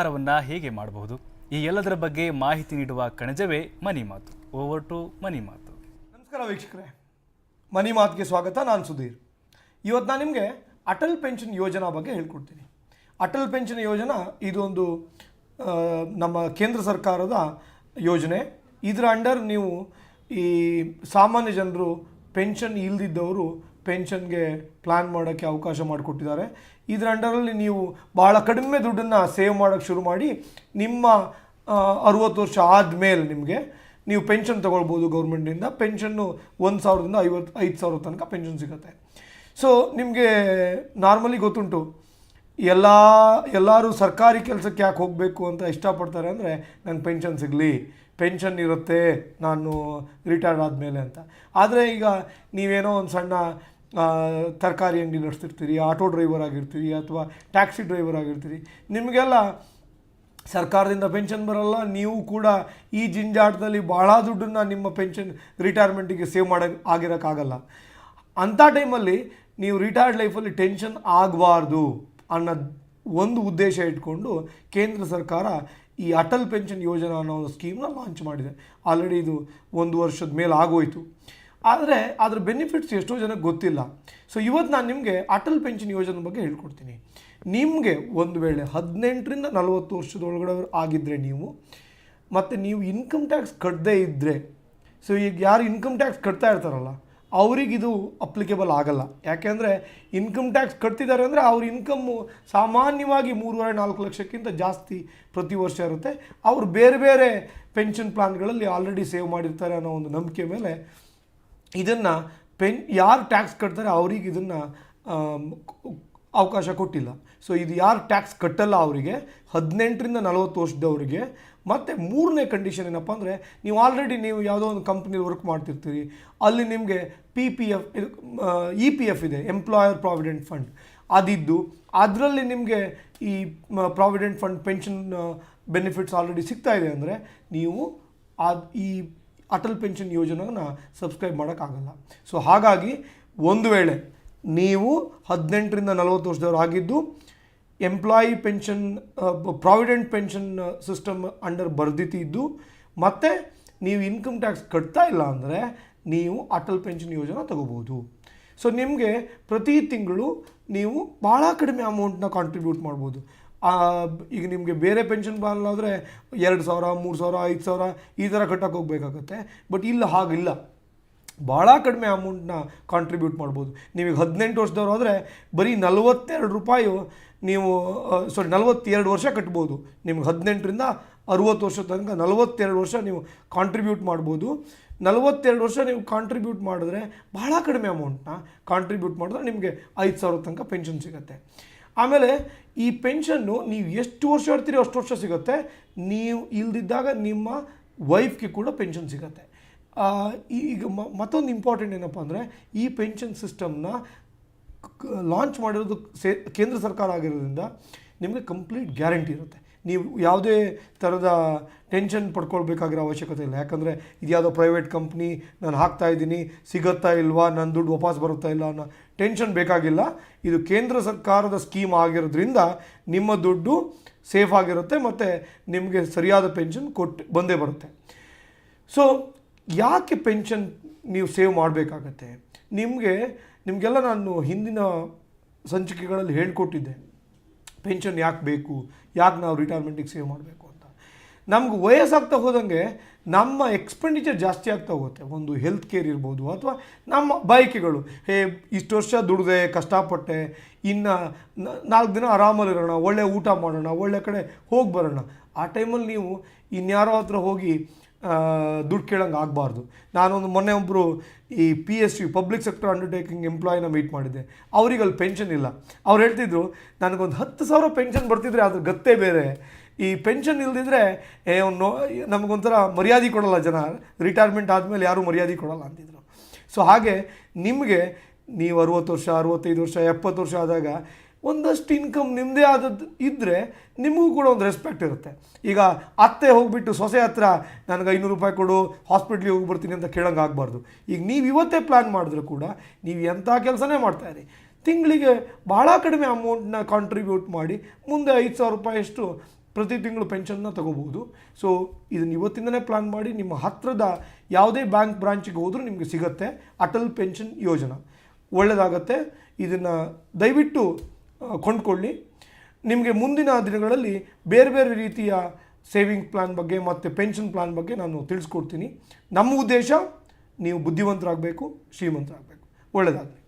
ವ್ಯವಹಾರವನ್ನು ಹೇಗೆ ಮಾಡಬಹುದು? ಈ ಎಲ್ಲದರ ಬಗ್ಗೆ ಮಾಹಿತಿ ನೀಡುವ ಕಣಜವೇ ಮನಿ ಮಾತು. ಓವರ್ ಟು ಮನಿ ಮಾತು. ನಮಸ್ಕಾರ ವೀಕ್ಷಕರೇ. ಮನಿ ಮಾತಿಗೆ ಸ್ವಾಗತ, ನಾನು ಸುಧೀರ್. ಇವತ್ತು ನಾನು ನಿಮಗೆ ಅಟಲ್ ಪೆನ್ಷನ್ ಯೋಜನಾ ಬಗ್ಗೆ ಹೇಳ್ಕೊಡ್ತೀನಿ. ಅಟಲ್ ಪೆನ್ಷನ್ ಯೋಜನಾ ಇದೊಂದು ನಮ್ಮ ಕೇಂದ್ರ ಸರ್ಕಾರದ ಯೋಜನೆ. ಇದರ ಅಂಡರ್ ನೀವು ಈ ಸಾಮಾನ್ಯ ಜನರು, ಪೆನ್ಷನ್ ಇಲ್ದಿದ್ದವರು ಪೆನ್ಷನ್ಗೆ ಪ್ಲ್ಯಾನ್ ಮಾಡೋಕ್ಕೆ ಅವಕಾಶ ಮಾಡಿಕೊಟ್ಟಿದ್ದಾರೆ. ಇದರ ಅಂಡರಲ್ಲಿ ನೀವು ಭಾಳ ಕಡಿಮೆ ದುಡ್ಡನ್ನು ಸೇವ್ ಮಾಡೋಕ್ಕೆ ಶುರು ಮಾಡಿ, ನಿಮ್ಮ ಅರುವತ್ತು ವರ್ಷ ಆದಮೇಲೆ ನಿಮಗೆ ನೀವು ಪೆನ್ಷನ್ ತೊಗೊಳ್ಬೋದು ಗೌರ್ಮೆಂಟಿಂದ ಪೆನ್ಷನ್ನು ಒಂದು ಸಾವಿರದಿಂದ ಐವತ್ತು, ಐದು ಸಾವಿರ ತನಕ ಪೆನ್ಷನ್ ಸಿಗುತ್ತೆ. ಸೊ, ನಿಮಗೆ ನಾರ್ಮಲಿ ಗೊತ್ತುಂಟು ಎಲ್ಲ, ಎಲ್ಲರೂ ಸರ್ಕಾರಿ ಕೆಲಸಕ್ಕೆ ಯಾಕೆ ಹೋಗಬೇಕು ಅಂತ ಇಷ್ಟಪಡ್ತಾರೆ ಅಂದರೆ ನಂಗೆ ಪೆನ್ಷನ್ ಸಿಗಲಿ ಪೆನ್ಷನ್ ಇರುತ್ತೆ, ನಾನು ರಿಟೈರ್ಡ್ ಆದಮೇಲೆ ಅಂತ. ಆದರೆ ಈಗ ನೀವೇನೋ ಒಂದು ಸಣ್ಣ ತರಕಾರಿ ಅಂಗಡಿ ನಡೆಸ್ತಿರ್ತೀರಿ, ಆಟೋ ಡ್ರೈವರ್ ಆಗಿರ್ತೀರಿ ಅಥವಾ ಟ್ಯಾಕ್ಸಿ ಡ್ರೈವರ್ ಆಗಿರ್ತೀರಿ, ನಿಮಗೆಲ್ಲ ಸರ್ಕಾರದಿಂದ ಪೆನ್ಷನ್ ಬರಲ್ಲ, ನೀವು ಕೂಡ ಈ ಜಿಂಜಾಟದಲ್ಲಿ ಭಾಳ ದುಡ್ಡನ್ನು ನಿಮ್ಮ ಪೆನ್ಷನ್ ರಿಟೈರ್ಮೆಂಟಿಗೆ ಸೇವ್ ಮಾಡೋಕ್ಕೆ ಆಗಿರೋಕ್ಕಾಗಲ್ಲ. ಅಂಥ ಟೈಮಲ್ಲಿ ನೀವು ರಿಟೈರ್ಡ್ ಲೈಫಲ್ಲಿ ಟೆನ್ಷನ್ ಆಗಬಾರ್ದು. ಅನ್ನೋ ಒಂದು ಉದ್ದೇಶ ಇಟ್ಕೊಂಡು ಕೇಂದ್ರ ಸರ್ಕಾರ ಈ ಅಟಲ್ ಪೆನ್ಷನ್ ಯೋಜನಾ ಅನ್ನೋ ಒಂದು ಸ್ಕೀಮ್ನ ಲಾಂಚ್ ಮಾಡಿದೆ. ಆಲ್ರೆಡಿ ಇದು ಒಂದು ವರ್ಷದ ಮೇಲೆ ಆಗೋಯಿತು. ಆದರೆ ಅದರ ಬೆನಿಫಿಟ್ಸ್ ಎಷ್ಟೋ ಜನಕ್ಕೆ ಗೊತ್ತಿಲ್ಲ. ಸೊ ಇವತ್ತು ನಾನು ನಿಮಗೆ ಅಟಲ್ ಪೆನ್ಷನ್ ಯೋಜನೆ ಬಗ್ಗೆ ಹೇಳ್ಕೊಡ್ತೀನಿ. ನಿಮಗೆ ಒಂದು ವೇಳೆ ಹದಿನೆಂಟರಿಂದ ನಲವತ್ತು ವರ್ಷದೊಳಗಡೆ ಆಗಿದ್ದರೆ ನೀವು, ಮತ್ತು ನೀವು ಇನ್ಕಮ್ ಟ್ಯಾಕ್ಸ್ ಕಟ್ಟದೇ ಇದ್ದರೆ ಸೊ ಈಗ ಯಾರು ಇನ್ಕಮ್ ಟ್ಯಾಕ್ಸ್ ಕಟ್ತಾ ಇರ್ತಾರಲ್ಲ ಅವರಿಗಿದು ಅಪ್ಲಿಕೇಬಲ್ ಆಗಲ್ಲ. ಯಾಕೆಂದರೆ ಇನ್ಕಮ್ ಟ್ಯಾಕ್ಸ್ ಕಟ್ತಿದ್ದಾರೆ ಅಂದರೆ ಅವ್ರ ಇನ್ಕಮ್ಮು ಸಾಮಾನ್ಯವಾಗಿ ಮೂರುವರೆ, ನಾಲ್ಕು ಲಕ್ಷಕ್ಕಿಂತ ಜಾಸ್ತಿ ಪ್ರತಿ ವರ್ಷ ಇರುತ್ತೆ. ಅವರು ಬೇರೆ ಬೇರೆ ಪೆನ್ಷನ್ ಪ್ಲಾನ್ಗಳಲ್ಲಿ ಆಲ್ರೆಡಿ ಸೇವ್ ಮಾಡಿರ್ತಾರೆ ಅನ್ನೋ ಒಂದು ನಂಬಿಕೆ ಮೇಲೆ ಇದನ್ನು ಪೆನ್ ಯಾರು ಟ್ಯಾಕ್ಸ್ ಕಟ್ತಾರೆ, ಅವ್ರಿಗೆ ಇದನ್ನು ಅವಕಾಶ ಕೊಟ್ಟಿಲ್ಲ. ಸೊ ಇದು ಯಾರು ಟ್ಯಾಕ್ಸ್ ಕಟ್ಟಲ್ಲ ಅವರಿಗೆ, ಹದಿನೆಂಟರಿಂದ ನಲವತ್ತು ವರ್ಷದವರಿಗೆ, ಮತ್ತು ಮೂರನೇ ಕಂಡೀಷನ್ ಏನಪ್ಪ ಅಂದರೆ, ನೀವು ಆಲ್ರೆಡಿ ನೀವು ಯಾವುದೋ ಒಂದು ಕಂಪ್ನಿಲಿ ವರ್ಕ್ ಮಾಡ್ತಿರ್ತೀರಿ, ಅಲ್ಲಿ ನಿಮಗೆ P P F E P F ಇದೆ ಎಂಪ್ಲಾಯರ್ ಪ್ರಾವಿಡೆಂಟ್ ಫಂಡ್ ಅದಿದ್ದು, ಅದರಲ್ಲಿ ನಿಮಗೆ ಈ provident fund pension benefits already ಸಿಗ್ತಾ ಇದೆ ಅಂದರೆ, ನೀವು ಅದು, ಈ ಅಟಲ್ ಪೆನ್ಷನ್ ಯೋಜನೆಯನ್ನು ಸಬ್ಸ್ಕ್ರೈಬ್ ಮಾಡೋಕ್ಕಾಗಲ್ಲ. ಸೊ ಹಾಗಾಗಿ, ಒಂದು ವೇಳೆ ನೀವು ಹದಿನೆಂಟರಿಂದ ನಲವತ್ತು ವರ್ಷದವ್ರು ಆಗಿದ್ದು employee pension provident pension system under ಬರ್ದಿತ್ತಿದ್ದು ಮತ್ತು ನೀವು ಇನ್ಕಮ್ ಟ್ಯಾಕ್ಸ್ ಕಟ್ತಾ ಇಲ್ಲ ಅಂದರೆ ನೀವು ಅಟಲ್ ಪೆನ್ಷನ್ ಯೋಜನೆ ತಗೋಬೋದು ಸೊ ನಿಮಗೆ ಪ್ರತಿ ತಿಂಗಳು ನೀವು ಭಾಳ ಕಡಿಮೆ ಅಮೌಂಟ್ನ ಕಾಂಟ್ರಿಬ್ಯೂಟ್ ಮಾಡ್ಬೋದು. ಈಗ ನಿಮಗೆ ಬೇರೆ ಪೆನ್ಷನ್ ಬಾಲಾದರೆ ಎರಡು ಸಾವಿರ, ಮೂರು ಸಾವಿರ, ಐದು ಸಾವಿರ ಈ ಥರ ಕಟ್ಟಕ್ಕೆ ಹೋಗ್ಬೇಕಾಗತ್ತೆ. ಬಟ್ ಇಲ್ಲ, ಹಾಗಿಲ್ಲ. ಭಾಳ ಕಡಿಮೆ ಅಮೌಂಟ್ನ ಕಾಂಟ್ರಿಬ್ಯೂಟ್ ಮಾಡ್ಬೋದು. ನೀವೀಗ ಹದಿನೆಂಟು ವರ್ಷದವ್ರು ಆದರೆ ಬರೀ ನಲವತ್ತೆರಡು ರೂಪಾಯಿ ನೀವು ಸಾರಿ ನಲವತ್ತೆರಡು ವರ್ಷ ಕಟ್ಬೋದು. ನಿಮ್ಗೆ ಹದಿನೆಂಟರಿಂದ ಅರುವತ್ತು ವರ್ಷ ತನಕ ನಲವತ್ತೆರಡು ವರ್ಷ ನೀವು ಕಾಂಟ್ರಿಬ್ಯೂಟ್ ಮಾಡ್ಬೋದು. ನಲವತ್ತೆರಡು ವರ್ಷ ನೀವು ಕಾಂಟ್ರಿಬ್ಯೂಟ್ ಮಾಡಿದ್ರೆ ಭಾಳ ಕಡಿಮೆ ಅಮೌಂಟ್ನ ಕಾಂಟ್ರಿಬ್ಯೂಟ್ ಮಾಡಿದ್ರೆ ನಿಮಗೆ ಐದು ಸಾವಿರ ತನಕ ಪೆನ್ಷನ್ ಸಿಗುತ್ತೆ. ಆಮೇಲೆ ಈ ಪೆನ್ಷನ್ನು ನೀವು ಎಷ್ಟು ವರ್ಷ ಇರ್ತೀರಿ ಅಷ್ಟು ವರ್ಷ ಸಿಗುತ್ತೆ. ನೀವು ಇಲ್ದಿದ್ದಾಗ ನಿಮ್ಮ ವೈಫ್ಗೆ ಕೂಡ ಪೆನ್ಷನ್ ಸಿಗುತ್ತೆ. ಈಗ ಮತ್ತೊಂದು ಇಂಪಾರ್ಟೆಂಟ್ ಏನಪ್ಪ ಅಂದರೆ ಈ ಪೆನ್ಷನ್ ಸಿಸ್ಟಮ್ನ ಲಾಂಚ್ ಮಾಡಿರೋದು ಸೇ, ಕೇಂದ್ರ ಸರ್ಕಾರ ಆಗಿರೋದ್ರಿಂದ ನಿಮಗೆ ಕಂಪ್ಲೀಟ್ ಗ್ಯಾರಂಟಿ ಇರುತ್ತೆ. ನೀವು ಯಾವುದೇ ಥರದ ಟೆನ್ಷನ್ ಪಡ್ಕೊಳ್ಬೇಕಾಗಿರೋ ಅವಶ್ಯಕತೆ ಇಲ್ಲ. ಯಾಕಂದರೆ ಇದು ಯಾವುದೋ ಪ್ರೈವೇಟ್ ಕಂಪ್ನಿ ನಾನು ಹಾಕ್ತಾ ಇದ್ದೀನಿ, ಸಿಗುತ್ತಾ ಇಲ್ವಾ, ನನ್ನ ದುಡ್ಡು ವಾಪಸ್ ಬರುತ್ತಾ ಇಲ್ಲ ಅನ್ನೋ ಟೆನ್ಷನ್ ಬೇಕಾಗಿಲ್ಲ. ಇದು ಕೇಂದ್ರ ಸರ್ಕಾರದ ಸ್ಕೀಮ್ ಆಗಿರೋದ್ರಿಂದ ನಿಮ್ಮ ದುಡ್ಡು ಸೇಫ್ ಆಗಿರುತ್ತೆ ಮತ್ತು ನಿಮಗೆ ಸರಿಯಾದ ಪೆನ್ಷನ್ ಕೊಟ್ಟು ಬಂದೇ ಬರುತ್ತೆ. ಸೊ ಯಾಕೆ ಪೆನ್ಷನ್ ನೀವು ಸೇವ್ ಮಾಡಬೇಕಾಗತ್ತೆ? ನಿಮಗೆ, ನಿಮಗೆಲ್ಲ ನಾನು ಹಿಂದಿನ ಸಂಚಿಕೆಗಳಲ್ಲಿ ಹೇಳ್ಕೊಟ್ಟಿದ್ದೆ. ಪೆನ್ಷನ್ ಯಾಕೆ ಬೇಕು? ಯಾಕೆ ನಾವು ರಿಟೈರ್ಮೆಂಟಿಗೆ ಸೇವ್ ಮಾಡಬೇಕು ಅಂತ. ನಮ್ಗೆ ವಯಸ್ಸಾಗ್ತಾ ಹೋದಂಗೆ ನಮ್ಮ ಎಕ್ಸ್ಪೆಂಡಿಚರ್ ಜಾಸ್ತಿ ಆಗ್ತಾ ಹೋಗುತ್ತೆ. ಒಂದು ಹೆಲ್ತ್ ಕೇರ್ ಇರ್ಬೋದು ಅಥವಾ ನಮ್ಮ ಬಯಕೆಗಳು. ಹೇ, ಇಷ್ಟು ವರ್ಷ ದುಡಿದೆ, ಕಷ್ಟಪಟ್ಟೆ, ಇನ್ನು ನಾಲ್ಕು ದಿನ ಆರಾಮಲ್ಲಿರೋಣ ಒಳ್ಳೆ ಊಟ ಮಾಡೋಣ, ಒಳ್ಳೆ ಕಡೆ ಹೋಗಿ ಬರೋಣ. ಆ ಟೈಮಲ್ಲಿ ನೀವು ಇನ್ಯಾರೋ ಹತ್ರ ಹೋಗಿ ದುಡ್ಡು ಕೇಳೋಂಗೆ ಆಗಬಾರ್ದು. ನಾನೊಂದು ಮೊನ್ನೆ ಒಬ್ಬರು ಈ P S U public sector undertaking ಎಂಪ್ಲಾಯಿನ meet ಮಾಡಿದ್ದೆ. ಅವ್ರಿಗೆ ಅಲ್ಲಿ ಪೆನ್ಷನ್ ಇಲ್ಲ. ಅವ್ರು ಹೇಳ್ತಿದ್ರು, ನನಗೊಂದು ಹತ್ತು ಸಾವಿರ ಪೆನ್ಷನ್ ಬರ್ತಿದ್ರೆ ಅದ್ರ ಗತ್ತೇ ಬೇರೆ. ಈ ಪೆನ್ಷನ್ ಇಲ್ಲದಿದ್ದರೆ ಏ ನೋ, ನಮಗೊಂಥರ ಮರ್ಯಾದೆ ಕೊಡಲ್ಲ ಜನ. ರಿಟೈರ್ಮೆಂಟ್ ಆದಮೇಲೆ ಯಾರೂ ಮರ್ಯಾದೆ ಕೊಡಲ್ಲ, ಅಂತಿದ್ರು. ಸೊ ಹಾಗೆ ನಿಮಗೆ, ನೀವು ಅರುವತ್ತು ವರ್ಷ, ಅರುವತ್ತೈದು ವರ್ಷ, ಎಪ್ಪತ್ತು ವರ್ಷ ಆದಾಗ ಒಂದಷ್ಟು ಇನ್ಕಮ್ ನಿಮ್ಮದೇ ಆದದ್ದು ಇದ್ದರೆ ನಿಮಗೂ ಕೂಡ ಒಂದು ರೆಸ್ಪೆಕ್ಟ್ ಇರುತ್ತೆ. ಈಗ ಅತ್ತೆ ಹೋಗಿಬಿಟ್ಟು ಸೊಸೆ ಹತ್ರ ನನಗೆ ಐನೂರು ರೂಪಾಯಿ ಕೊಡು ಹಾಸ್ಪಿಟ್ಲಿಗೆ ಹೋಗಿ ಬರ್ತೀನಿ ಅಂತ ಕೇಳಂಗೆ ಆಗಬಾರ್ದು. ಈಗ ನೀವು ಇವತ್ತೇ ಪ್ಲ್ಯಾನ್ ಮಾಡಿದ್ರು ಕೂಡ ನೀವು ಎಂಥ ಕೆಲಸನೇ ಮಾಡ್ತಾಯಿರಿ ತಿಂಗಳಿಗೆ ಭಾಳ ಕಡಿಮೆ ಅಮೌಂಟ್ನ ಕಾಂಟ್ರಿಬ್ಯೂಟ್ ಮಾಡಿ ಮುಂದೆ ಐದು ಸಾವಿರ ರೂಪಾಯಿಯಷ್ಟು ಪ್ರತಿ ತಿಂಗಳು ಪೆನ್ಷನ್ನ ತಗೋಬಹುದು. ಸೊ ಇದನ್ನು ಇವತ್ತಿಂದನೇ ಪ್ಲ್ಯಾನ್ ಮಾಡಿ ನಿಮ್ಮ ಹತ್ತಿರದ ಯಾವುದೇ ಬ್ಯಾಂಕ್ ಬ್ರಾಂಚಿಗೆ ಹೋದರೂ ನಿಮಗೆ ಸಿಗುತ್ತೆ. ಅಟಲ್ ಪೆನ್ಷನ್ ಯೋಜನಾ. ಒಳ್ಳೆಯದಾಗತ್ತೆ ಇದನ್ನು ದಯವಿಟ್ಟು ಕೊಂಡ್ಕೊಳ್ಳಿ. ನಿಮಗೆ ಮುಂದಿನ ದಿನಗಳಲ್ಲಿ ಬೇರೆ ಬೇರೆ ರೀತಿಯ ಸೇವಿಂಗ್ ಪ್ಲಾನ್ ಬಗ್ಗೆ ಮತ್ತು ಪೆನ್ಷನ್ ಪ್ಲಾನ್ ಬಗ್ಗೆ ನಾನು ತಿಳಿಸ್ಕೊಡ್ತೀನಿ. ನಮ್ಮ ಉದ್ದೇಶ ನೀವು ಬುದ್ಧಿವಂತರಾಗಬೇಕು, ಶ್ರೀಮಂತರಾಗಬೇಕು. ಒಳ್ಳೆಯದಾಗಲಿ